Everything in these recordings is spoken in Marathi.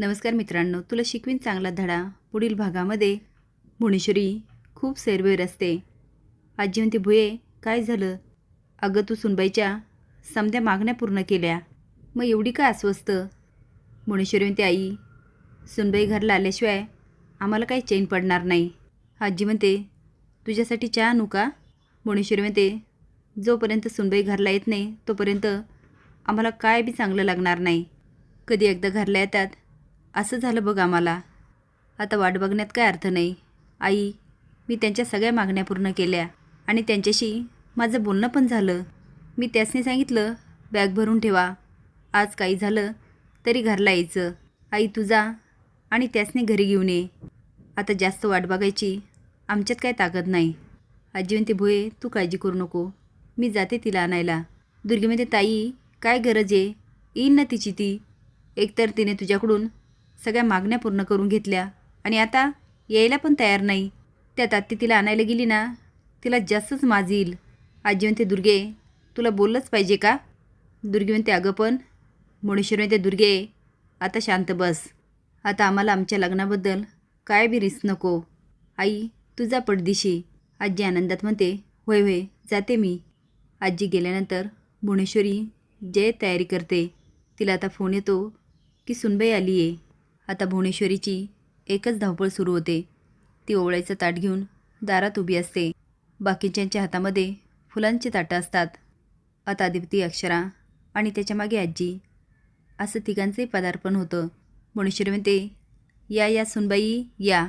नमस्कार मित्रांनो तुला शिकवीन चांगला धडा. पुढील भागामध्ये मुणेश्वरी खूप सैरवेर असते. आजी म्हणते भुये काय झालं? अगं तू सुनबाईच्या समध्या मागण्या पूर्ण केल्या. मग एवढी का अस्वस्थ? मुणेश्वरी म्हणते आई सुनबाई घरला आल्याशिवाय आम्हाला काही चैन पडणार नाही. आजी म्हणते तुझ्यासाठी चहा आणू का? मुणेश्वरी म्हणते जोपर्यंत सुनबाई घरला येत नाही तोपर्यंत आम्हाला काय बी चांगलं लागणार नाही. कधी एकदा घरला येतात असं झालं बघ आम्हाला. आता वाट बघण्यात काय अर्थ नाही. आई मी त्यांच्या सगळ्या मागण्या पूर्ण केल्या आणि त्यांच्याशी माझं बोलणं पण झालं. मी त्यासनी सांगितलं बॅग भरून ठेवा. आज काही झालं तरी घरला यायचं. आई तुझा आणि त्यासनी घरी घेऊन ये. आता जास्त वाट बघायची आमच्यात काय ताकद नाही. आजी म्हणते भुये तू काळजी करू नको. मी जाते तिला आणायला. दुर्गी म्हणते ताई काय गरज आहे? येईन ना तिची ती. एकतर तिने तुझ्याकडून सगळ्या मागण्या पूर्ण करून घेतल्या. आणि आता यायला पण तयार नाही. त्यात आत्ती तिला आणायला गेली ना तिला जास्तच माज येईल. आजी म्हणते दुर्गे तुला बोललंच पाहिजे का? दुर्गे म्हणते अगं पण. मुणेश्वर म्हणते दुर्गे आता शांत बस. आता आम्हाला आमच्या लग्नाबद्दल काय बी रिस्क नको. आई तुझा पडदिशी. आजी आनंदात म्हणते होय होय जाते मी. आजी गेल्यानंतर भुवनेश्वरी जय तयारी करते. तिला आता फोन येतो की सुनबाई आली आहे आता भुवनेश्वरीची एकच धावपळ सुरू होते. ती ओवळ्याचं ताट घेऊन दारात उभी असते. बाकीच्यांच्या हातामध्ये फुलांची ताटं असतात. आता दिप्ती अक्षरा आणि त्याच्यामागे आजी. असं तिघांचंही पदार्पण होतं. भुवनेश्वरी म्हणते या या सुनबाई या.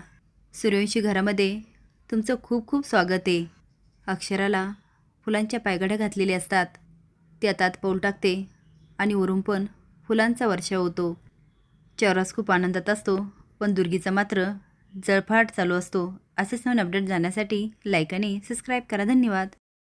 सूर्यवंशी घरामध्ये तुमचं खूप खूप स्वागत आहे. अक्षराला फुलांच्या पायगड्या घातलेल्या असतात. ती आता पाऊल टाकते आणि वरून पण फुलांचा वर्षाव होतो. चौरास खूप आनंदात असतो पण दुर्गीचा मात्र जळफाट चालू असतो. असेच नवीन अपडेट जाण्यासाठी लाईक आणि सबस्क्राईब करा. धन्यवाद.